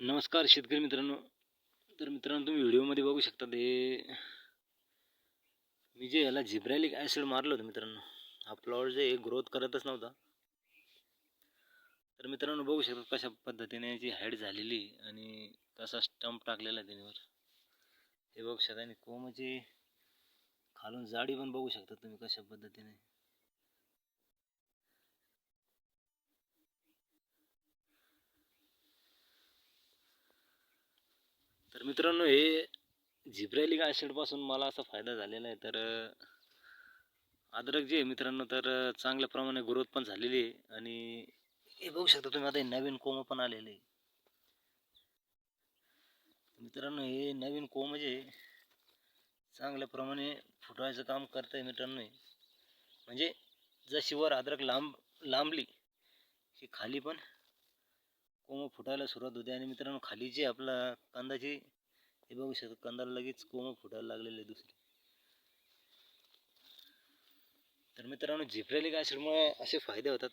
नमस्कार शेतकरी मित्रांनो. तर मित्रांनो तुम्ही व्हिडिओमध्ये बघू शकता ते मी जे याला झिब्रॅलिक ॲसिड मारलं होतं मित्रांनो. हा प्लॉट जे ग्रोथ करतच नव्हता. तर मित्रांनो बघू शकता कशा पद्धतीने याची हाईट झालेली आणि कसा स्टंप टाकलेला आहे त्याच्यावर. हे बघू शकता आणि कोमाची खालून जाडी पण बघू शकता तुम्ही कशा पद्धतीने. तर मित्रांनो हे झिब्रॅलिक ॲसिडपासून मला असा फायदा झालेला आहे. तर अद्रक जे आहे मित्रांनो तर चांगल्या प्रमाणे ग्रोथ पण झालेली आहे. आणि हे बघू शकता तुम्ही आता हे नवीन कोंब पण आलेले मित्रांनो हे नवीन कोंब जे चांगल्या प्रमाणे फुटवायचं काम करत आहे मित्रांनो हे. म्हणजे जशी वर अद्रक लांब लांबली की खाली पण कोंब फुटायला सुरुवात होते. आणि मित्रांनो खाली जे आपला कांदाची हे बघू शकतो कांदाला लगेच कोंब फुटायला लागलेले दुसरे. तर मित्रांनो झिप्रेलिक ॲसिडमुळे असे फायदे होतात.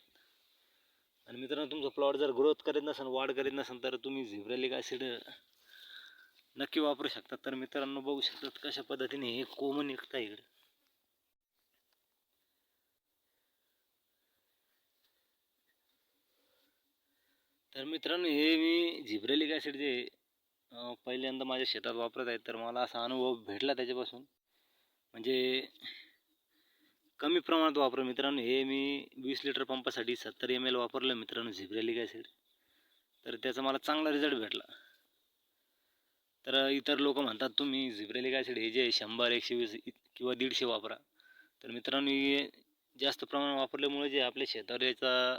आणि मित्रांनो तुमचा प्लॉट जर ग्रोथ करीत नसेल वाढ करीत नसेल तर तुम्ही झिब्रेलिक ॲसिड नक्की वापरू शकता. तर मित्रांनो बघू शकतात कशा पद्धतीने हे कोंब निघतं इकडे. तर मित्रांनो हे मी झिब्रेलिक ॲसिड जे पहिल्यांदा माझ्या शेतात वापरत आहे तर मला असा अनुभव भेटला त्याच्यापासून. म्हणजे कमी प्रमाणात वापर मित्रांनो हे मी वीस लिटर पंपासाठी सत्तर एम एल वापरलं मित्रांनो झिब्रेलिक ॲसिड. तर त्याचा मला चांगला रिझल्ट भेटला. तर इतर लोक म्हणतात तुम्ही झिब्रेलिक ॲसिड हे जे शंभर एकशे वीस किंवा दीडशे वापरा. तर मित्रांनो हे जास्त प्रमाणात वापरल्यामुळे जे आपल्या शेतावर याचा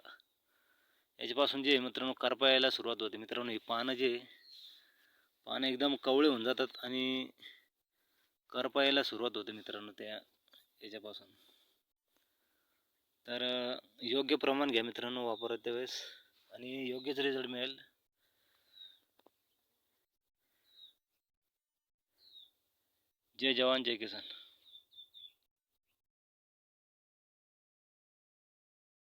याच्यापासून जे मित्रांनो करपा यायला सुरुवात होते. मित्रांनो हे पानं जे पानं एकदम कवळे होऊन जातात आणि करपा यायला सुरुवात होते मित्रांनो त्या याच्यापासून. तर योग्य प्रमाण घ्या मित्रांनो वापरत त्यावेळेस आणि योग्यच रिझल्ट मिळेल. जय जवान जय किसान.